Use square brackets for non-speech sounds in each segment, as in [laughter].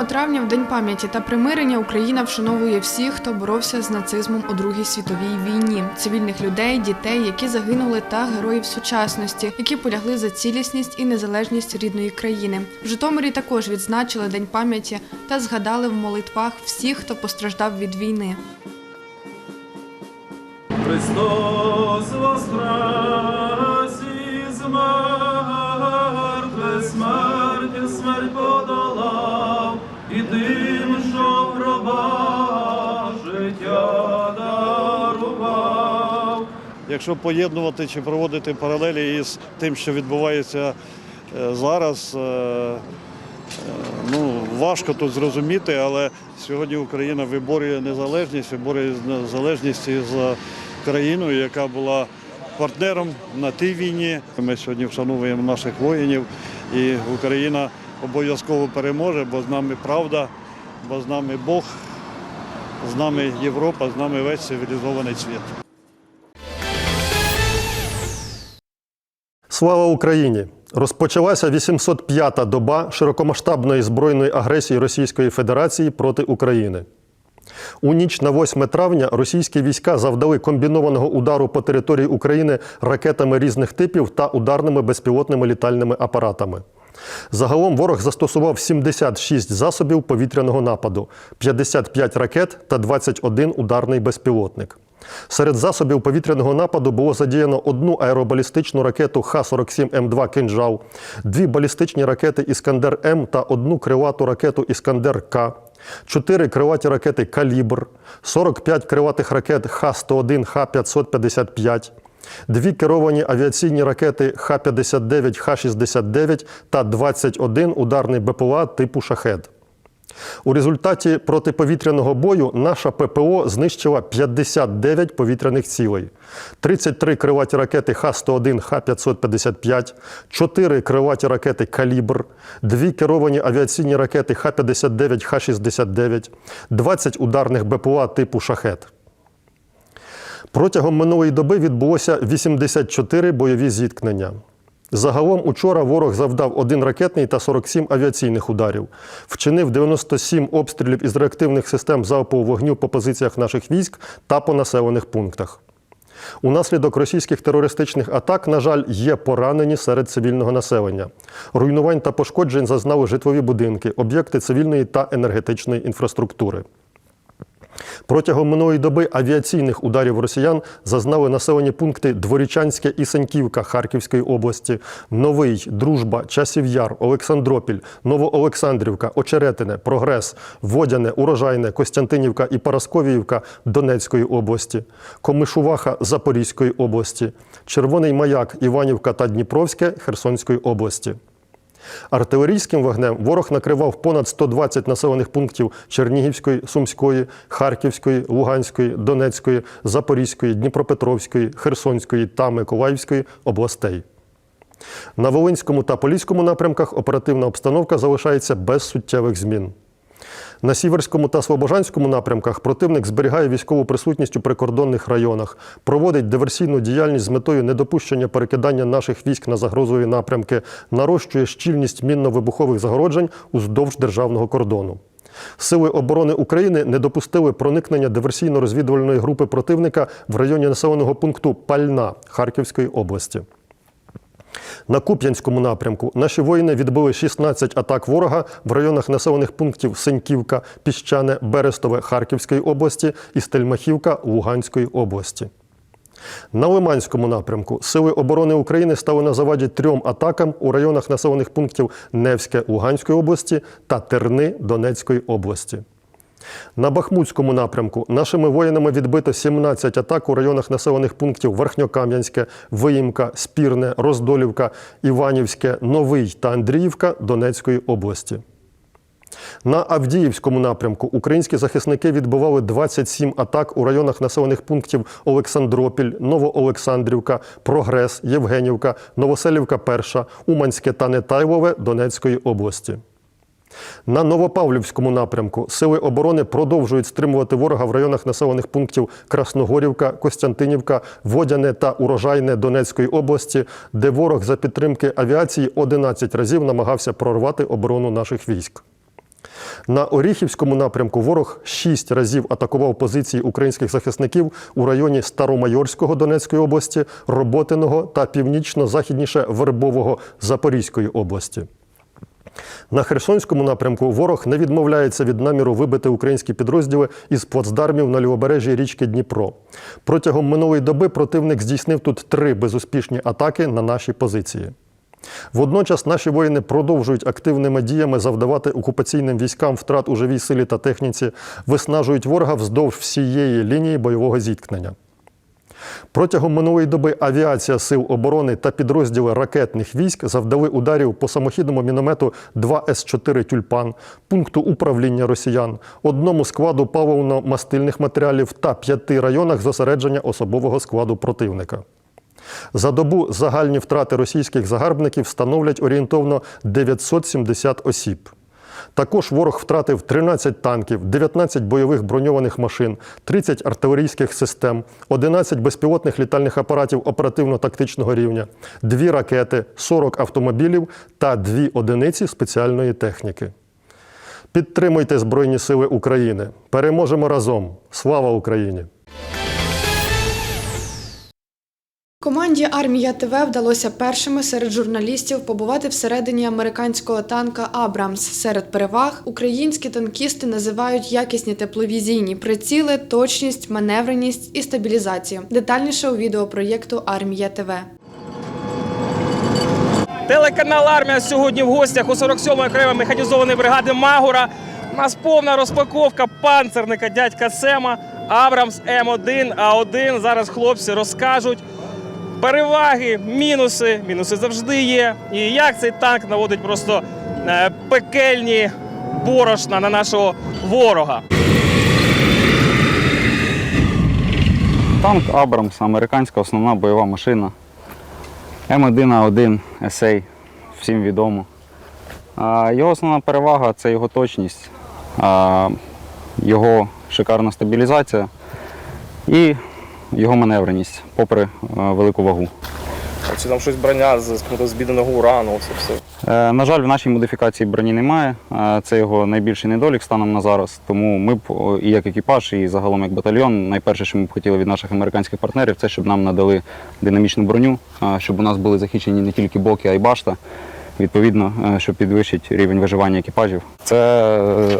травня, в День пам'яті та примирення, Україна вшановує всіх, хто боровся з нацизмом у Другій світовій війні, цивільних людей, дітей, які загинули, та героїв сучасності, які полягли за цілісність і незалежність рідної країни. В Житомирі також відзначили День пам'яті та згадали в молитвах всіх, хто постраждав від війни. Христос воскрес із мертвих, Якщо поєднувати чи проводити паралелі із тим, що відбувається е, зараз, е, е, ну, важко тут зрозуміти, але сьогодні Україна виборює незалежність, виборює незалежність із країною, яка була партнером на тій війні. Ми сьогодні вшановуємо наших воїнів, і Україна обов'язково переможе, бо з нами правда, бо з нами Бог, з нами Європа, з нами весь цивілізований світ. Слава Україні! Розпочалася 805-та доба широкомасштабної збройної агресії Російської Федерації проти України. У ніч на 8 травня російські війська завдали комбінованого удару по території України ракетами різних типів та ударними безпілотними літальними апаратами. Загалом ворог застосував 76 засобів повітряного нападу, 55 ракет та 21 ударний безпілотник. Серед засобів повітряного нападу було задіяно одну аеробалістичну ракету Х-47М2 «Кинжал», дві балістичні ракети Іскандер-М та одну крилату ракету Іскандер-К, чотири крилаті ракети Калібр, 45 крилатих ракет Х-101, Х-555, дві керовані авіаційні ракети Х-59, Х-69 та 21 ударний БПЛА типу «Шахед». У результаті протиповітряного бою наша ППО знищила 59 повітряних цілей, 33 крилаті ракети Х-101, Х-555, 4 крилаті ракети «Калібр», 2 керовані авіаційні ракети Х-59, Х-69, 20 ударних БПЛА типу «Шахет». Протягом минулої доби відбулося 84 бойові зіткнення. Загалом учора ворог завдав один ракетний та 47 авіаційних ударів, вчинив 97 обстрілів із реактивних систем залпового вогню по позиціях наших військ та по населених пунктах. Унаслідок російських терористичних атак, на жаль, є поранені серед цивільного населення. Руйнувань та пошкоджень зазнали житлові будинки, об'єкти цивільної та енергетичної інфраструктури. Протягом минулої доби авіаційних ударів росіян зазнали населені пункти Дворічанське і Сеньківка Харківської області, Новий, Дружба, Часів Яр, Олександропіль, Новоолександрівка, Очеретине, Прогрес, Водяне, Урожайне, Костянтинівка і Парасковіївка Донецької області, Комишуваха Запорізької області, Червоний Маяк, Іванівка та Дніпровське Херсонської області. Артилерійським вогнем ворог накривав понад 120 населених пунктів Чернігівської, Сумської, Харківської, Луганської, Донецької, Запорізької, Дніпропетровської, Херсонської та Миколаївської областей. На Волинському та Поліському напрямках оперативна обстановка залишається без суттєвих змін. На Сіверському та Слобожанському напрямках противник зберігає військову присутність у прикордонних районах, проводить диверсійну діяльність з метою недопущення перекидання наших військ на загрозові напрямки, нарощує щільність мінно-вибухових загороджень уздовж державного кордону. Сили оборони України не допустили проникнення диверсійно-розвідувальної групи противника в районі населеного пункту Пальна Харківської області. На Куп'янському напрямку наші воїни відбили 16 атак ворога в районах населених пунктів Сеньківка, Піщане, Берестове Харківської області і Стельмахівка Луганської області. На Лиманському напрямку Сили оборони України стали на заваді трьом атакам у районах населених пунктів Невське Луганської області та Терни Донецької області. На Бахмутському напрямку нашими воїнами відбито 17 атак у районах населених пунктів Верхньокам'янське, Виїмка, Спірне, Роздолівка, Іванівське, Новий та Андріївка Донецької області. На Авдіївському напрямку українські захисники відбивали 27 атак у районах населених пунктів Олександропіль, Новоолександрівка, Прогрес, Євгенівка, Новоселівка Перша, Уманське та Нетайлове Донецької області. На Новопавлівському напрямку сили оборони продовжують стримувати ворога в районах населених пунктів Красногорівка, Костянтинівка, Водяне та Урожайне Донецької області, де ворог за підтримки авіації 11 разів намагався прорвати оборону наших військ. На Оріхівському напрямку ворог шість разів атакував позиції українських захисників у районі Старомайорського Донецької області, Роботиного та північно-західніше Вербового Запорізької області. На Херсонському напрямку ворог не відмовляється від наміру вибити українські підрозділи із плацдармів на лівобережжі річки Дніпро. Протягом минулої доби противник здійснив тут три безуспішні атаки на наші позиції. Водночас наші воїни продовжують активними діями завдавати окупаційним військам втрат у живій силі та техніці, виснажують ворога вздовж всієї лінії бойового зіткнення. Протягом минулої доби авіація Сил оборони та підрозділи ракетних військ завдали ударів по самохідному міномету 2 С-4 Тюльпан, пункту управління росіян, одному складу паливно-мастильних матеріалів та п'яти районах зосередження особового складу противника. За добу загальні втрати російських загарбників становлять орієнтовно 970 осіб. Також ворог втратив 13 танків, 19 бойових броньованих машин, 30 артилерійських систем, 11 безпілотних літальних апаратів оперативно-тактичного рівня, 2 ракети, 40 автомобілів та 2 одиниці спеціальної техніки. Підтримуйте Збройні Сили України. Переможемо разом! Слава Україні! Команді Армія ТВ вдалося першими серед журналістів побувати всередині американського танка Абрамс. Серед переваг українські танкісти називають якісні тепловізійні приціли, точність, маневреність і стабілізацію. Детальніше у відеопроєкту Армія ТВ. Телеканал Армія сьогодні в гостях у 47-ї окремої механізованої бригади Магура. У нас повна розпаковка панцерника дядька Сема Абрамс М1 А1. Зараз хлопці розкажуть переваги, мінуси. Мінуси завжди є. І як цей танк наводить просто е, пекельні борошна на нашого ворога. Танк Абрамс, американська основна бойова машина. М1А1 SA, всім відомо. Його основна перевага це його точність, його шикарна стабілізація і його маневреність, попри е, велику вагу. Це там щось броня з збіденого урану. Це все. Е, На жаль, в нашій модифікації броні немає. Е, Це його найбільший недолік станом на зараз. Тому ми б і як екіпаж, і загалом як батальйон, найперше, що ми б хотіли від наших американських партнерів, це щоб нам надали динамічну броню, щоб у нас були захищені не тільки боки, а й башта. Відповідно, щоб підвищити рівень виживання екіпажів. Це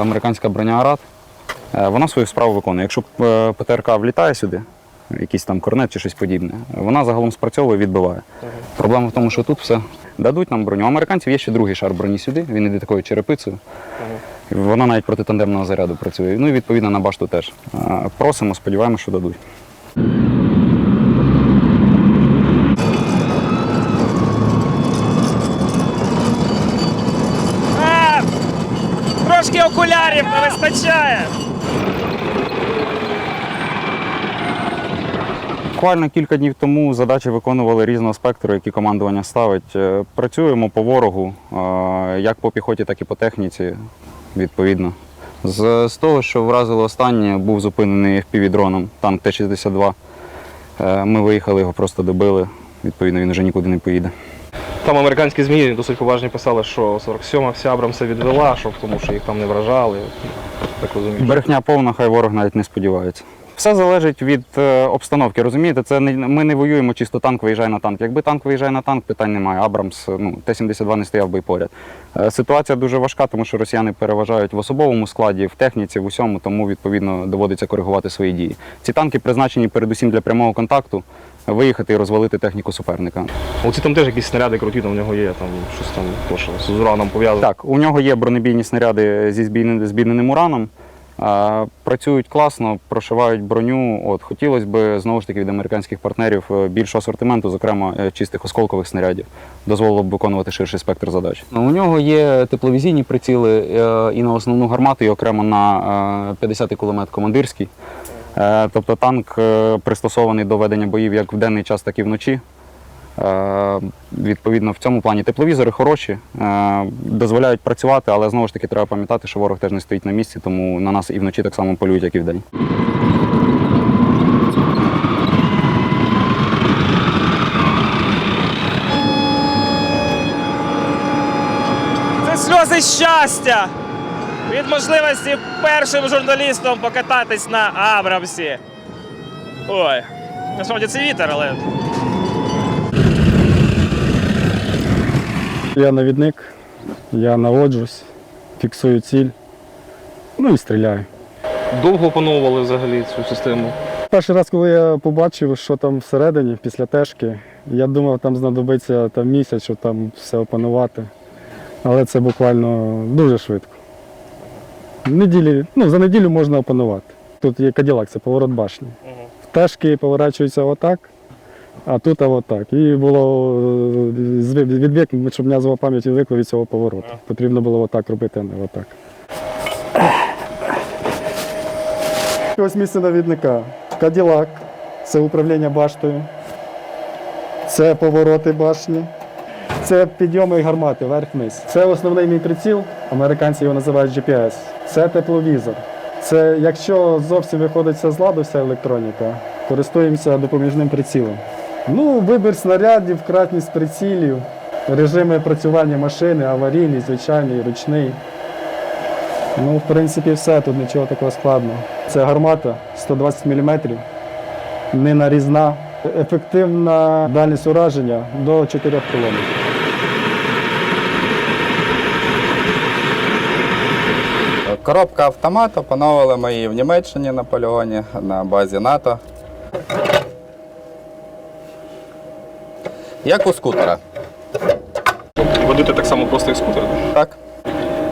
американська броня Арат. Вона свою справу виконує. Якщо ПТРК влітає сюди, якийсь там корнет чи щось подібне, вона загалом спрацьовує, відбиває. Проблема в тому, що тут все дадуть нам броню. У американців є ще другий шар броні сюди, він іде такою черепицею. Вона навіть проти тандемного заряду працює. Ну і відповідно на башту теж. Просимо, сподіваємося, що дадуть. Окулярів не вистачає. Буквально кілька днів тому задачі виконували різного спектру, які командування ставить. Е, Працюємо по ворогу, е, як по піхоті, так і по техніці, відповідно. З, з того, що вразило останнє, був зупинений FPV-дроном танк Т-62. Е, Ми виїхали, його просто добили. Відповідно, він вже нікуди не поїде. Там американські ЗМІ досить поважні писали, що 47-ма вся Абрамса відвела, що тому що їх там не вражали. Так розумію. Брехня повна, хай ворог навіть не сподівається. Все залежить від е, обстановки. Розумієте, це не ми не воюємо чисто танк виїжджає на танк. Якби танк виїжджає на танк, питань немає. Абрамс, ну Т-72 не стояв би і поряд. Е, Ситуація дуже важка, тому що росіяни переважають в особовому складі, в техніці, в усьому, тому відповідно доводиться коригувати свої дії. Ці танки призначені передусім для прямого контакту, виїхати і розвалити техніку суперника. Оці там теж якісь снаряди круті, там в нього є, там щось там то, що з ураном пов'язано. Так, у нього є бронебійні снаряди зі збійненим ураном. Працюють класно, прошивають броню. От хотілося б знову ж таки від американських партнерів е, більшого асортименту, зокрема е, чистих осколкових снарядів, дозволило б виконувати ширший спектр задач. У нього є тепловізійні приціли е, і на основну гармату, і окремо на 50-й кулемет командирський. Тобто танк пристосований до ведення боїв як в денний час, так і вночі. Е, Відповідно, в цьому плані тепловізори хороші, е, дозволяють працювати, але знову ж таки треба пам'ятати, що ворог теж не стоїть на місці, тому на нас і вночі так само полюють, як і вдень. Це сльози щастя від можливості першим журналістом покататись на Абрамсі. Ой, насправді це вітер, але Я навідник, я наводжусь, фіксую ціль, ну і стріляю. довго опановували взагалі цю систему. Перший раз, коли я побачив, що там всередині, після тежки, я думав, там знадобиться там місяць, щоб там все опанувати. Але це буквально дуже швидко. Неділі, ну, за неділю можна опанувати. Тут є каділак, це поворот башні. В тежки поворачуються отак, а тут а отак. І було е, відвик, щоб м'язова пам'ять відвикла від цього повороту. Потрібно було отак робити, а не отак. Ось місце навідника. Каділак це управління баштою. Це повороти башні. Це підйоми і гармати вверх-вниз. Це основний мій приціл, американці його називають GPS. Це тепловізор. Це якщо зовсім виходить з ладу вся електроніка, користуємося допоміжним прицілом. Ну, вибір снарядів, кратність прицілів, режими працювання машини, аварійний, звичайний, ручний. Ну, в принципі, все, тут нічого такого складного. Це гармата 120 мм, не нарізна, ефективна дальність ураження до 4 км. Коробка автомат, опановували ми її в Німеччині на полігоні на базі НАТО. Як у скутера. Водити так само просто як скутер. Так?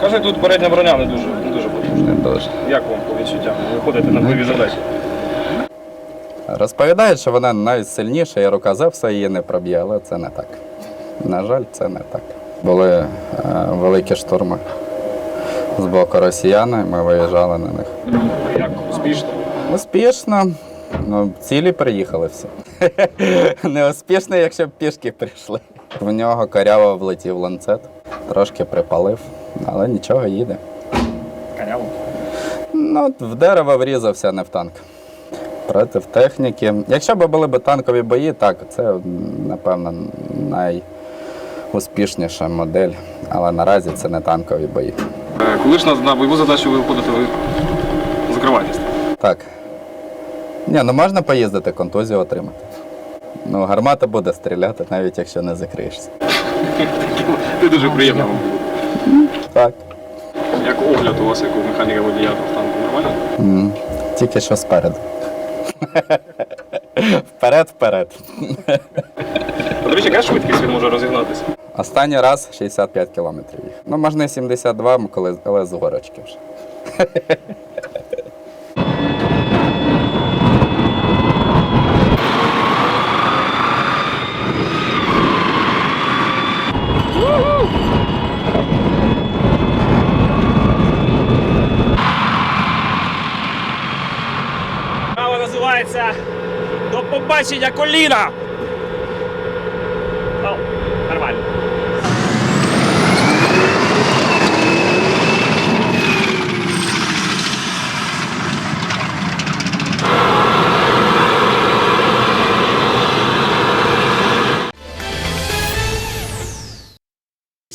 Каже, тут передня броня не дуже, не дуже потужна. Як вам по відчуттям? Ви ходите на бойові задачі? Розповідають, що вона найсильніша і рука Зевса її не проб'є, але це не так. На жаль, це не так. Були е, великі штурми з боку росіян, і ми виїжджали на них. Як успішно? Успішно. Ну, цілі приїхали всі. [laughs] Неуспішно, якщо б пішки прийшли. В нього коряво влетів ланцет, трошки припалив, але нічого їде. Каняло. Ну, в дерево врізався, не в танк. Проти техніки. Якщо б були б танкові бої, так, це, напевно, найуспішніша модель. Але наразі це не танкові бої. Коли ж на, на бойову задачу ви виходите, ви закриваєтесь. Так. Ні, ну можна поїздити, контузію отримати. Ну, гармата буде стріляти, навіть якщо не закриєшся. [laughs] Це дуже приємно вам було. Так. Як огляд у вас, як у механіка водія в танку, нормально? Тільки що спереду. [laughs] Вперед, вперед. До речі, яка швидкість він може розігнатися? Останній раз 65 кілометрів їх. Ну, можна 72, коли, але з горочки вже. [laughs] побачення коліна.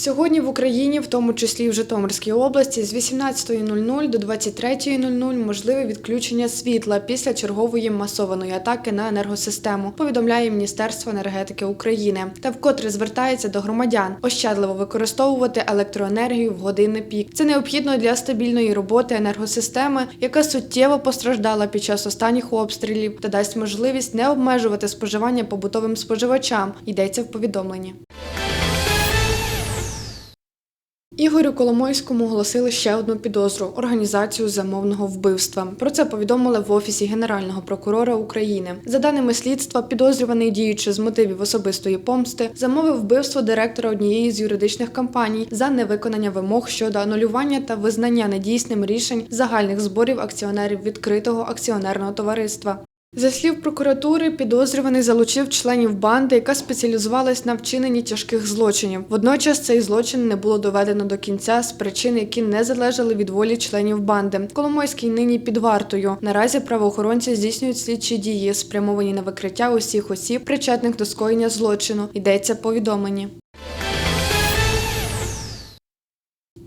Сьогодні в Україні, в тому числі в Житомирській області, з 18.00 до 23.00 можливе відключення світла після чергової масованої атаки на енергосистему. Повідомляє Міністерство енергетики України та вкотре звертається до громадян ощадливо використовувати електроенергію в години пік. Це необхідно для стабільної роботи енергосистеми, яка суттєво постраждала під час останніх обстрілів та дасть можливість не обмежувати споживання побутовим споживачам. Йдеться в повідомленні. Ігорю Коломойському оголосили ще одну підозру організацію замовного вбивства. Про це повідомили в офісі Генерального прокурора України. За даними слідства, підозрюваний діючи з мотивів особистої помсти, замовив вбивство директора однієї з юридичних компаній за невиконання вимог щодо анулювання та визнання недійсним рішень загальних зборів акціонерів відкритого акціонерного товариства. За слів прокуратури, підозрюваний залучив членів банди, яка спеціалізувалась на вчиненні тяжких злочинів. Водночас цей злочин не було доведено до кінця з причин, які не залежали від волі членів банди. Коломойський нині під вартою. Наразі правоохоронці здійснюють слідчі дії, спрямовані на викриття усіх осіб, причетних до скоєння злочину. Йдеться повідомлені.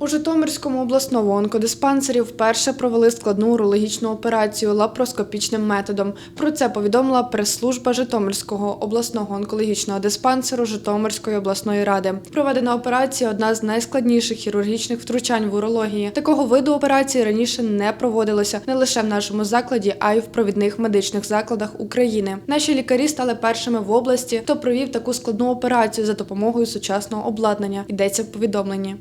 У Житомирському обласному онкодиспансері вперше провели складну урологічну операцію лапароскопічним методом. Про це повідомила прес-служба Житомирського обласного онкологічного диспансеру Житомирської обласної ради. Проведена операція одна з найскладніших хірургічних втручань в урології. Такого виду операції раніше не проводилося не лише в нашому закладі, а й в провідних медичних закладах України. Наші лікарі стали першими в області, хто провів таку складну операцію за допомогою сучасного обладнання. Йдеться в повідомленні.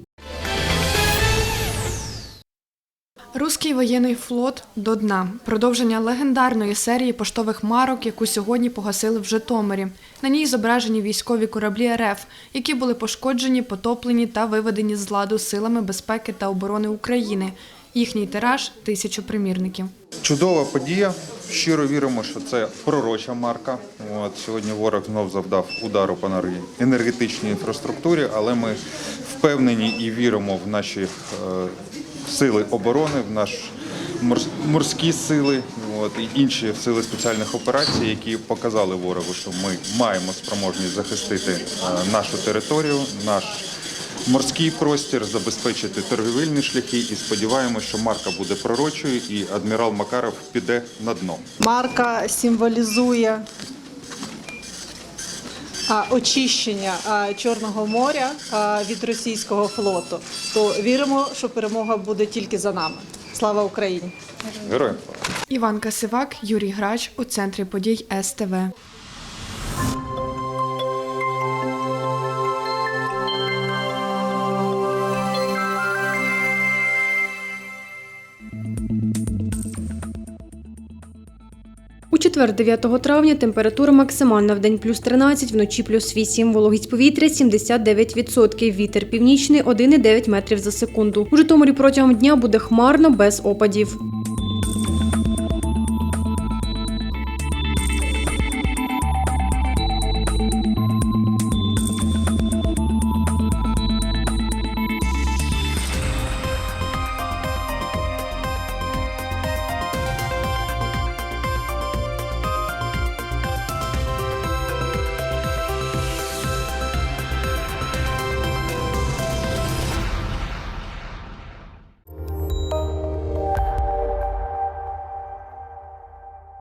Руський воєнний флот до дна. Продовження легендарної серії поштових марок, яку сьогодні погасили в Житомирі. На ній зображені військові кораблі РФ, які були пошкоджені, потоплені та виведені з ладу силами безпеки та оборони України. Їхній тираж тисячу примірників. Чудова подія. Щиро віримо, що це пророча марка. От сьогодні ворог знов завдав удару по енергетичній інфраструктурі, але ми впевнені і віримо в наші е, сили оборони, в наш морс- морські сили, от і інші сили спеціальних операцій, які показали ворогу, що ми маємо спроможність захистити е, нашу територію, наш морський простір, забезпечити торгівельні шляхи і сподіваємося, що марка буде пророчою і адмірал Макаров піде на дно. Марка символізує очищення Чорного моря від російського флоту. То віримо, що перемога буде тільки за нами. Слава Україні! Героям! Іван Касивак, Юрій Грач у центрі подій СТВ. Четвер, 9 травня, температура максимальна в день плюс 13, вночі плюс 8, вологість повітря 79%, вітер північний 1,9 метрів за секунду. У Житомирі протягом дня буде хмарно без опадів.